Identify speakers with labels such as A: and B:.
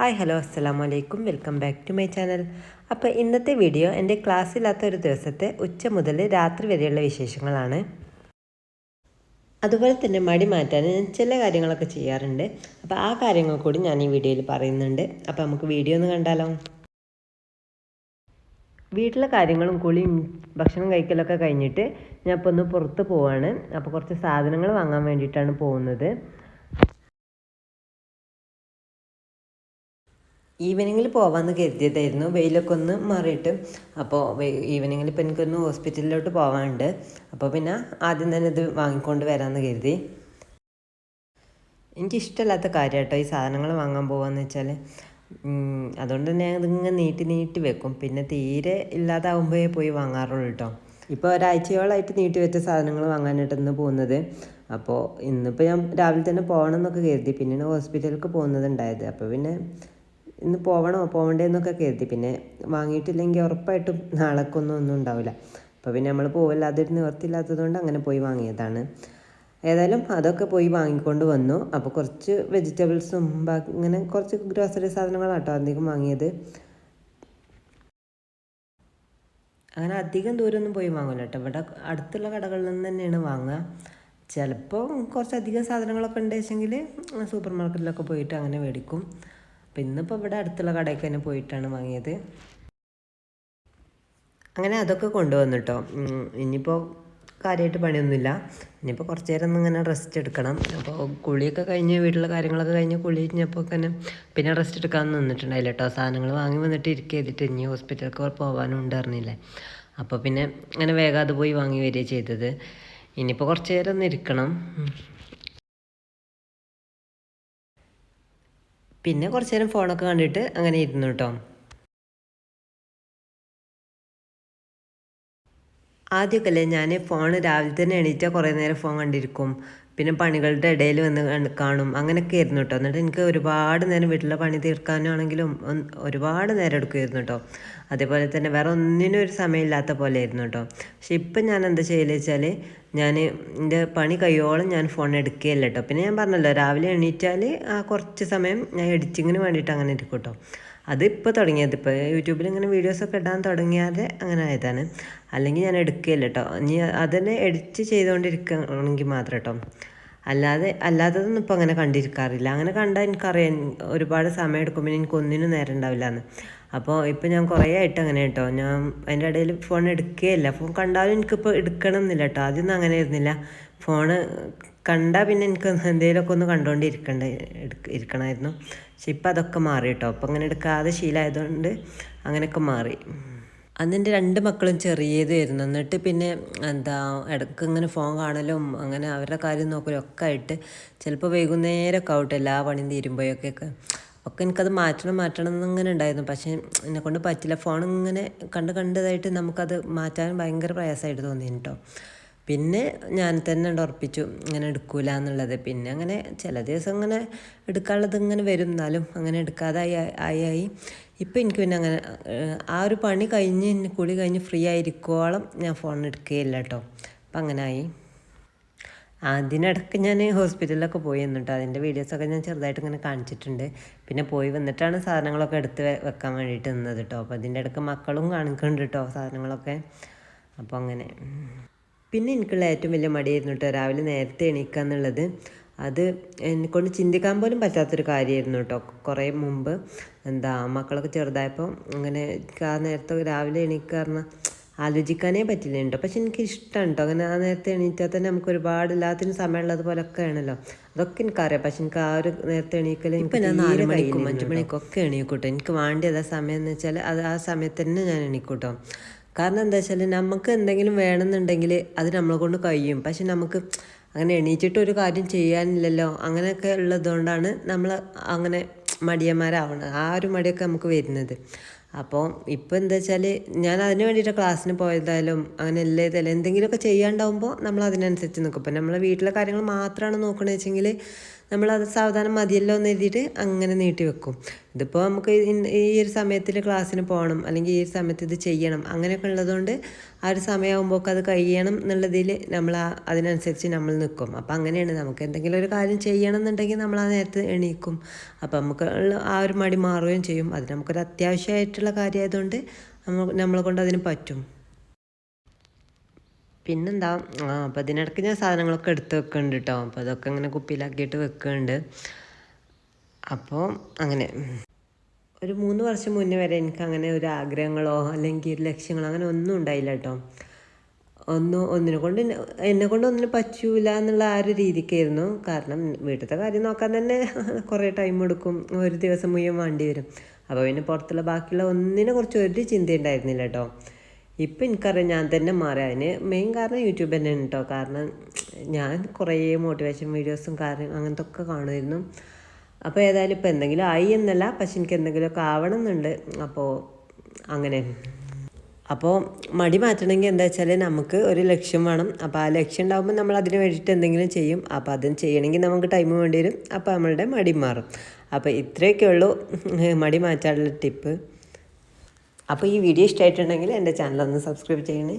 A: Hi hello അസ്സലാമു അലൈക്കും welcome back to my channel. അപ്പോൾ ഇന്നത്തെ വീഡിയോ എന്റെ ക്ലാസ്സില്ലാത്ത ഒരു ദിവസത്തെ ഉച്ച മുതൽ രാത്രി വരെയുള്ള വിശേഷങ്ങളാണ്. അതുപോലെ തന്നെ മടി മാറ്റാൻ ഞാൻ ചില കാര്യങ്ങളൊക്കെ ചെയ്യാറുണ്ട്. അപ്പോൾ ആ കാര്യങ്ങൾ കൂടി ഞാൻ ഈ വീഡിയോയിൽ പറയുന്നുണ്ട്. അപ്പോൾ നമുക്ക് വീഡിയോ ഒന്ന് കണ്ടാലോ? വീട്ടിലെ കാര്യങ്ങളും കുളിയും ഭക്ഷണം കഴിക്കലൊക്കെ കഴിഞ്ഞിട്ട് ഞാൻ ഇപ്പോൾ ഒന്ന് പുറത്ത് പോവാണ്. അപ്പോൾ കുറച്ച് സാധനങ്ങൾ വാങ്ങാൻ വേണ്ടിയിട്ടാണ് പോകുന്നത്. ഈവനിങ്ങിൽ പോകാമെന്ന് കരുതിയതായിരുന്നു. വെയിലൊക്കെ ഒന്ന് മാറിയിട്ട്. അപ്പോൾ ഈവനിങ്ങിൽ ഇപ്പോൾ എനിക്കൊന്ന് ഹോസ്പിറ്റലിലോട്ട് പോകാനുണ്ട് അപ്പോൾ പിന്നെ ആദ്യം തന്നെ ഇത് വാങ്ങിക്കൊണ്ട് വരാമെന്ന് കരുതി. എനിക്കിഷ്ടമല്ലാത്ത കാര്യം കേട്ടോ ഈ സാധനങ്ങൾ വാങ്ങാൻ പോകാന്ന് വെച്ചാൽ അതുകൊണ്ട് തന്നെ ഇതിങ്ങനെ നീട്ടി നീട്ടി വെക്കും. പിന്നെ തീരെ ഇല്ലാതാവുമ്പോഴേ പോയി വാങ്ങാറുള്ളൂ കേട്ടോ. ഇപ്പോൾ ഒരാഴ്ചയോളമായിട്ട് നീട്ടി വെച്ച സാധനങ്ങൾ വാങ്ങാനായിട്ടൊന്ന് പോകുന്നത്. അപ്പോൾ ഇന്നിപ്പോൾ ഞാൻ രാവിലെ തന്നെ പോകണം എന്നൊക്കെ കരുതി. പിന്നെയാണ് ഹോസ്പിറ്റലിലേക്ക് പോകുന്നത് ഉണ്ടായത് അപ്പോൾ പിന്നെ ഇന്ന് പോകണോ പോകണ്ടേന്നൊക്കെ കരുതി. പിന്നെ വാങ്ങിയിട്ടില്ലെങ്കിൽ ഉറപ്പായിട്ടും നാളേക്കൊന്നും ഒന്നും ഉണ്ടാവില്ല. അപ്പോൾ പിന്നെ നമ്മൾ പോവില്ലാതെ നിവർത്തില്ലാത്തതുകൊണ്ട് അങ്ങനെ പോയി വാങ്ങിയതാണ്. ഏതായാലും അതൊക്കെ പോയി വാങ്ങിക്കൊണ്ട് വന്നു. അപ്പോൾ കുറച്ച് വെജിറ്റബിൾസും ബാക്കി ഇങ്ങനെ കുറച്ച് ഗ്രോസറി സാധനങ്ങളാട്ടോ അധികം വാങ്ങിയത്. അങ്ങനെ അധികം ദൂരമൊന്നും പോയി വാങ്ങില്ല കേട്ടോ ഇവിടെ അടുത്തുള്ള കടകളിൽ നിന്ന് തന്നെയാണ് വാങ്ങുക. ചിലപ്പോൾ കുറച്ചധികം സാധനങ്ങളൊക്കെ ഉണ്ടെങ്കിൽ സൂപ്പർ മാർക്കറ്റിലൊക്കെ പോയിട്ട് അങ്ങനെ മേടിക്കും. അപ്പോൾ ഇന്നിപ്പോൾ ഇവിടെ അടുത്തുള്ള കടയ്ക്ക് തന്നെ പോയിട്ടാണ് വാങ്ങിയത്. അങ്ങനെ അതൊക്കെ കൊണ്ടുവന്നു കേട്ടോ ഇനിയിപ്പോൾ കാര്യമായിട്ട് പണിയൊന്നുമില്ല. ഇനിയിപ്പോൾ കുറച്ച് നേരം ഇങ്ങനെ റെസ്റ്റ് എടുക്കണം. അപ്പോൾ കുളിയൊക്കെ കഴിഞ്ഞ് വീട്ടിലെ കാര്യങ്ങളൊക്കെ കഴിഞ്ഞ് കുളി കഴിഞ്ഞപ്പോൾ തന്നെ പിന്നെ റെസ്റ്റ് എടുക്കാൻ നിന്നിട്ടുണ്ടായില്ല കേട്ടോ സാധനങ്ങൾ വാങ്ങി വന്നിട്ട് ഇരിക്കുക ചെയ്തിട്ട് ഇനി ഹോസ്പിറ്റലിലേക്ക് പോകാനും ഉണ്ടായിരുന്നില്ലേ അപ്പോൾ പിന്നെ അങ്ങനെ വേഗം അത് പോയി വാങ്ങി വരിക ചെയ്തത്. ഇനിയിപ്പോൾ കുറച്ച് നേരം ഒന്ന് ഇരിക്കണം. പിന്നെ കുറച്ച് നേരം ഫോണൊക്കെ കണ്ടിട്ട് അങ്ങനെ ഇരുന്നു കേട്ടോ. ആദ്യമൊക്കെ അല്ലേ ഞാൻ ഫോൺ രാവിലെ തന്നെ എണീറ്റാൽ കുറേ നേരം ഫോൺ കണ്ടിരിക്കും. പിന്നെ പണികളുടെ ഇടയിൽ വന്ന് കാണും അങ്ങനെയൊക്കെ ആയിരുന്നു കേട്ടോ എന്നിട്ട് എനിക്ക് ഒരുപാട് നേരം വീട്ടിലെ പണി തീർക്കാനാണെങ്കിലും ഒരുപാട് നേരം എടുക്കുമായിരുന്നു കേട്ടോ അതേപോലെ തന്നെ വേറെ ഒന്നിനും ഒരു സമയമില്ലാത്ത പോലെ ആയിരുന്നു കേട്ടോ പക്ഷെ ഇപ്പം ഞാൻ എന്താ ചെയ്യലെന്ന് വെച്ചാൽ ഞാൻ എന്റെ പണി കഴിയോളം ഞാൻ ഫോൺ എടുക്കുകയല്ല കേട്ടോ പിന്നെ ഞാൻ പറഞ്ഞല്ലോ രാവിലെ എണീറ്റാൽ ആ കുറച്ച് സമയം ഞാൻ എഡിറ്റിങ്ങിന് വേണ്ടിയിട്ട് അങ്ങനെ ഇരിക്കും കേട്ടോ അതിപ്പോൾ തുടങ്ങിയത്. ഇപ്പോൾ യൂട്യൂബിൽ ഇങ്ങനെ വീഡിയോസൊക്കെ ഇടാൻ തുടങ്ങിയാൽ അങ്ങനെ ആയതാണ്. അല്ലെങ്കിൽ ഞാൻ എടുക്കുകയില്ല കേട്ടോ ഇനി അതന്നെ എഡിറ്റ് ചെയ്തുകൊണ്ടിരിക്കുകയാണെങ്കിൽ മാത്രം കേട്ടോ അല്ലാതെ അല്ലാത്തതൊന്നും ഇപ്പോൾ അങ്ങനെ കണ്ടിരിക്കാറില്ല. അങ്ങനെ കണ്ടാൽ എനിക്കറിയാം ഒരുപാട് സമയം എടുക്കുമ്പോൾ എനിക്ക് ഒന്നിനും നേരം ഉണ്ടാവില്ല എന്ന് അപ്പോൾ ഇപ്പോൾ ഞാൻ കുറേ ആയിട്ട് അങ്ങനെ കേട്ടോ. ഞാൻ അതിന്റെ ഇടയിൽ ഫോൺ എടുക്കുകയില്ല ഫോൺ കണ്ടാലും എനിക്കിപ്പോൾ എടുക്കണം എന്നില്ല കേട്ടോ. ആദ്യമൊന്നും അങ്ങനെ ആയിരുന്നില്ല. ഫോണ് കണ്ടാൽ പിന്നെ എനിക്ക് എന്തെങ്കിലുമൊക്കെ ഒന്ന് കണ്ടുകൊണ്ടിരിക്കണ്ട ഇരിക്കണമായിരുന്നു പക്ഷെ ഇപ്പം അതൊക്കെ മാറി കേട്ടോ. അപ്പം അങ്ങനെ എടുക്കാതെ ശീലമായതുകൊണ്ട് അങ്ങനെയൊക്കെ മാറി. അന്ന് എന്റെ രണ്ട് മക്കളും ചെറിയതായിരുന്നു എന്നിട്ട് പിന്നെ എന്താ ഇടയ്ക്ക് ഇങ്ങനെ ഫോൺ കാണലും അങ്ങനെ അവരുടെ കാര്യം നോക്കലും ഒക്കെ ആയിട്ട് ചിലപ്പോൾ വൈകുന്നേരമൊക്കെ ആവട്ടെ എല്ലാ പണിയും തീരുമ്പോഴൊക്കെ ഒക്കെ എനിക്കത് മാറ്റണം മാറ്റണം എന്നിങ്ങനെ ഉണ്ടായിരുന്നു. പക്ഷേ എന്നെക്കൊണ്ട് പറ്റില്ല. ഫോൺ ഇങ്ങനെ കണ്ട് കണ്ടതായിട്ട് നമുക്കത് മാറ്റാൻ ഭയങ്കര പ്രയാസമായിട്ട് തോന്നി കേട്ടോ പിന്നെ ഞാൻ തന്നെ ഉറപ്പിച്ചു ഇങ്ങനെ എടുക്കൂല എന്നുള്ളത്. പിന്നെ അങ്ങനെ ചില ദിവസം ഇങ്ങനെ എടുക്കാനുള്ളത് ഇങ്ങനെ വരും. എന്നാലും അങ്ങനെ എടുക്കാതായി ആയി ആയി. ഇപ്പം എനിക്ക് പിന്നെ അങ്ങനെ ആ ഒരു പണി കഴിഞ്ഞ് കുളി കഴിഞ്ഞ് ഫ്രീ ആയിരിക്കോളം ഞാൻ ഫോൺ എടുക്കുകയില്ല കേട്ടോ. അപ്പം അങ്ങനെ ആയി അതിനിടയ്ക്ക് ഞാൻ ഹോസ്പിറ്റലിലൊക്കെ പോയി എന്നിട്ടോ അതിന്റെ വീഡിയോസൊക്കെ ഞാൻ ചെറുതായിട്ട് ഇങ്ങനെ കാണിച്ചിട്ടുണ്ട്. പിന്നെ പോയി വന്നിട്ടാണ് സാധനങ്ങളൊക്കെ എടുത്ത് വെക്കാൻ വേണ്ടിയിട്ട് നിന്നത് കേട്ടോ. അപ്പോൾ അതിന്റെ ഇടയ്ക്ക് മക്കളും കാണിക്കുന്നുണ്ട് കേട്ടോ സാധനങ്ങളൊക്കെ. അപ്പോൾ അങ്ങനെ. പിന്നെ എനിക്കുള്ള ഏറ്റവും വലിയ മടിയായിരുന്നു കേട്ടോ രാവിലെ നേരത്തെ എണീക്കുക എന്നുള്ളത് അത് എന്നെക്കൊണ്ട് ചിന്തിക്കാൻ പോലും പറ്റാത്തൊരു കാര്യമായിരുന്നു കേട്ടോ. കുറേ മുമ്പ് എന്താ മക്കളൊക്കെ ചെറുതായപ്പോൾ അങ്ങനെ ആ നേരത്തെ രാവിലെ എണീക്കുക പറഞ്ഞാൽ ആലോചിക്കാനേ പറ്റില്ല കേട്ടോ പക്ഷെ എനിക്ക് ഇഷ്ടമാണ് കേട്ടോ അങ്ങനെ ആ നേരത്തെ എണീറ്റാൽ തന്നെ നമുക്ക് ഒരുപാട് എല്ലാത്തിനും സമയമുള്ളത് പോലൊക്കെ ആണല്ലോ. അതൊക്കെ എനിക്കറിയാം. പക്ഷെ എനിക്ക് ആ ഒരു നേരത്തെ എണീക്കൽ ഇപ്പം ഞാൻ നാല് മണിക്കും അഞ്ച് മണിക്കൊക്കെ എണീക്കൂട്ടോ. എനിക്ക് വേണ്ടിയത് ആ സമയം എന്ന് വെച്ചാൽ അത് ആ സമയത്ത് തന്നെ ഞാൻ എണീക്കൂട്ടോ. കാരണം എന്താ വെച്ചാൽ നമുക്ക് എന്തെങ്കിലും വേണമെന്നുണ്ടെങ്കിൽ അത് നമ്മളെ കൊണ്ട് കഴിയും. പക്ഷെ നമുക്ക് അങ്ങനെ എണീച്ചിട്ട് ഒരു കാര്യം ചെയ്യാനില്ലല്ലോ അങ്ങനെയൊക്കെ ഉള്ളതുകൊണ്ടാണ് നമ്മൾ അങ്ങനെ മടിയന്മാരാവണത്. ആ ഒരു മടിയൊക്കെ നമുക്ക് വരുന്നത്. അപ്പോൾ ഇപ്പോൾ എന്താ വെച്ചാൽ ഞാൻ അതിന് വേണ്ടിയിട്ട് ക്ലാസ്സിന് പോയതായാലും അങ്ങനെ എല്ലാ ഇതായാലും എന്തെങ്കിലുമൊക്കെ ചെയ്യാണ്ടാവുമ്പോൾ നമ്മൾ അതിനനുസരിച്ച് നിൽക്കും ഇപ്പം നമ്മൾ വീട്ടിലെ കാര്യങ്ങൾ മാത്രമാണ് നോക്കണമെന്ന് വെച്ചെങ്കിൽ നമ്മളത് സാവധാനം മതിയല്ലോ എന്ന് എഴുതിയിട്ട് അങ്ങനെ നീട്ടി വെക്കും. ഇതിപ്പോൾ നമുക്ക് ഈ ഒരു സമയത്തിൽ ക്ലാസ്സിന് പോകണം അല്ലെങ്കിൽ ഈ ഒരു സമയത്ത് ഇത് ചെയ്യണം അങ്ങനെയൊക്കെ ഉള്ളതുകൊണ്ട് ആ ഒരു സമയമാകുമ്പോൾ അത് കഴിയണം എന്നുള്ളതിൽ നമ്മൾ അതിനനുസരിച്ച് നമ്മൾ നിൽക്കും. അപ്പം അങ്ങനെയാണ് നമുക്ക് എന്തെങ്കിലും ഒരു കാര്യം ചെയ്യണം എന്നുണ്ടെങ്കിൽ നമ്മൾ ആ നേരത്ത് എണീക്കും. അപ്പം നമുക്ക് ആ ഒരു മടി മാറുകയും ചെയ്യും. അത് നമുക്കൊരു അത്യാവശ്യമായിട്ടുള്ള കാര്യമായതുകൊണ്ട് നമ്മൾ നമ്മളെ കൊണ്ട് അതിന് പറ്റും. പിന്നെന്താ? അപ്പോൾ അപ്പം ഇതിനിടയ്ക്ക് ഞാൻ സാധനങ്ങളൊക്കെ എടുത്ത് വെക്കുന്നുണ്ട് കേട്ടോ അപ്പോൾ അതൊക്കെ ഇങ്ങനെ കുപ്പിയിലാക്കിയിട്ട് വെക്കുന്നുണ്ട്. അപ്പോൾ അങ്ങനെ. ഒരു മൂന്ന് വർഷം മുന്നേ വരെ എനിക്ക് അങ്ങനെ ഒരു ആഗ്രഹങ്ങളോ അല്ലെങ്കിൽ ഒരു ലക്ഷ്യങ്ങളോ അങ്ങനെ ഒന്നും ഉണ്ടായില്ല കേട്ടോ. ഒന്നും ഒന്നിനെ കൊണ്ട് എന്നെ- കൊണ്ട് ഒന്നിനും പറ്റൂല എന്നുള്ള ആ ഒരു രീതിക്കായിരുന്നു. കാരണം വീട്ടിലത്തെ കാര്യം നോക്കാൻ തന്നെ കുറേ ടൈം എടുക്കും. ഒരു ദിവസം മുഴുവൻ വേണ്ടി വരും. അപ്പോൾ പിന്നെ പുറത്തുള്ള ബാക്കിയുള്ള ഒന്നിനെ കുറിച്ച് ഒരു ചിന്ത ഉണ്ടായിരുന്നില്ല കേട്ടോ. ഇപ്പം എനിക്കറിയാം ഞാൻ തന്നെ മാറി. അതിന് മെയിൻ കാരണം യൂട്യൂബ് തന്നെയാണ് കേട്ടോ. കാരണം ഞാൻ കുറേ മോട്ടിവേഷൻ വീഡിയോസും കാര്യം അങ്ങനത്തെ ഒക്കെ കാണുമായിരുന്നു. അപ്പോൾ ഏതായാലും ഇപ്പോൾ എന്തെങ്കിലും ആയി എന്നല്ല പക്ഷെ എനിക്ക് എന്തെങ്കിലുമൊക്കെ ആവണം എന്നുണ്ട് അപ്പോൾ അങ്ങനെ. അപ്പോൾ മടി മാറ്റണമെങ്കിൽ എന്താ വെച്ചാൽ നമുക്ക് ഒരു ലക്ഷ്യം വേണം. അപ്പോൾ ആ ലക്ഷ്യം ഉണ്ടാകുമ്പോൾ നമ്മൾ അതിന് വേണ്ടിയിട്ട് എന്തെങ്കിലും ചെയ്യും. അപ്പോൾ അതും ചെയ്യണമെങ്കിൽ നമുക്ക് ടൈം വേണ്ടി വരും. അപ്പോൾ നമ്മളുടെ മടി മാറും. അപ്പോൾ ഇത്രയൊക്കെ ഉള്ളൂ മടി മാറ്റാനുള്ള ടിപ്പ്. അപ്പോൾ ഈ വീഡിയോ ഇഷ്ടമായിട്ടുണ്ടെങ്കിൽ എന്റെ ചാനൽ ഒന്ന് സബ്സ്ക്രൈബ് ചെയ്യണേ.